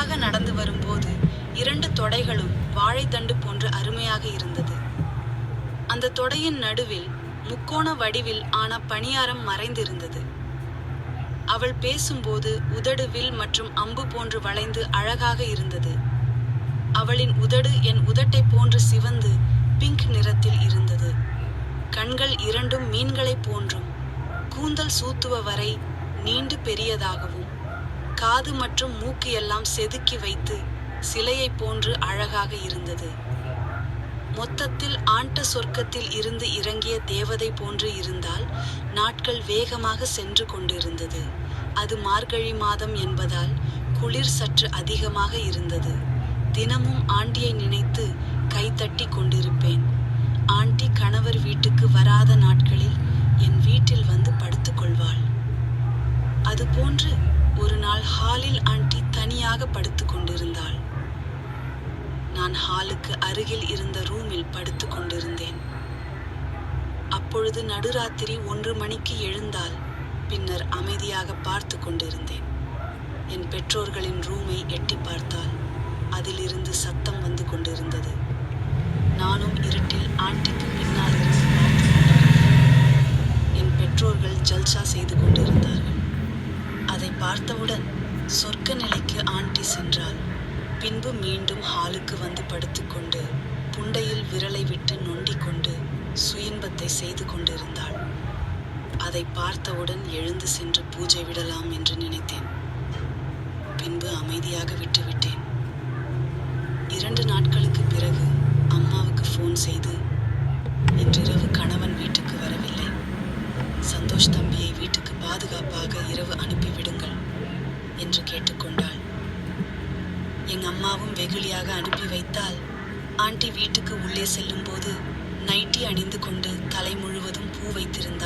நேராக நடந்து வரும்போது இரண்டு தொடைகளும் வாழைத்தண்டு போன்று அருமையாக இருந்தது. அந்த தொடையின் நடுவில் முக்கோண வடிவில் ஆன பணியாரம் மறைந்திருந்தது. அவள் பேசும்போது உதடு வில் மற்றும் அம்பு போன்று வளைந்து அழகாக இருந்தது. அவளின் உதடு என் உதட்டைப் போன்று சிவந்து பிங்க் நிறத்தில் இருந்தது. கண்கள் இரண்டும் மீன்களைப் போன்றும். கூந்தல் சூத்துவ வரை நீண்டு பெரியதாகவும் காது மற்றும் மூக்கு எல்லாம் செதுக்கி வைத்து சிலையைப் போன்று அழகாக இருந்தது. மொத்தத்தில் ஆண்ட சொர்க்கத்தில் இருந்து இறங்கிய தேவதை போன்று இருந்தால் நாட்கள் வேகமாக சென்று கொண்டிருந்தது. அது மார்கழி மாதம் என்பதால் குளிர் சற்று அதிகமாக இருந்தது. தினமும் ஆண்டியை நினைத்து கைத்தட்டி கொண்டிருப்பேன். ஆண்டி கணவர் வீட்டுக்கு வராத நாட்களில் என் வீட்டில் வந்து படுத்துக்கொள்வாள் அதுபோன்று நாள் ஹாலில் ஆண்டி தனியாக படுத்துக் கொண்டிருந்தாள். நான் ஹாலுக்கு அருகில் இருந்த ரூமில் படுத்துக் கொண்டிருந்தேன். அப்பொழுது நடுராத்திரி ஒன்று மணிக்கு எழுந்தால் பின்னர் அமைதியாக பார்த்து கொண்டிருந்தேன். என் பெற்றோர்களின் ரூமை எட்டி பார்த்தால் அதிலிருந்து சத்தம் வந்து கொண்டிருந்தது. நானும் இருட்டில் ஆண்டிக்கு பின்னால் இருந்து பார்த்து கொண்டிருந்தேன். என் பெற்றோர்கள் ஜல்சா செய்து கொண்டிருந்தார்கள். அதை பார்த்தவுடன் சொர்க்க நிலைக்கு ஆண்டி சென்றாள். பின்பு மீண்டும் ஹாலுக்கு வந்து படுத்துக்கொண்டு புண்டையில் விரலை விட்டு நொண்டிக் கொண்டு சுயின்பத்தை செய்து கொண்டிருந்தாள். அதை பார்த்தவுடன் எழுந்து சென்று பூஜை விடலாம் என்று நினைத்தேன். பின்பு அமைதியாக விட்டுவிட்டேன் இரண்டு நாட்களுக்கு பிறகு அம்மாவுக்கு ஃபோன் செய்து இன்றிரவு கணவன் வீட்டுக்கு வரவில்லை. சந்தோஷ் தம்பியை பாதுகாப்பாக இரவு அனுப்பிவிடுங்கள் என்று கேட்டுக்கொண்டாள். எங்க அம்மாவும் வெகுளியாக அனுப்பி வைத்தால் ஆண்டி வீட்டுக்கு உள்ளே செல்லும்போது நைட்டி அணிந்து கொண்டு தலை முழுவதும் பூ வைத்திருந்தாள்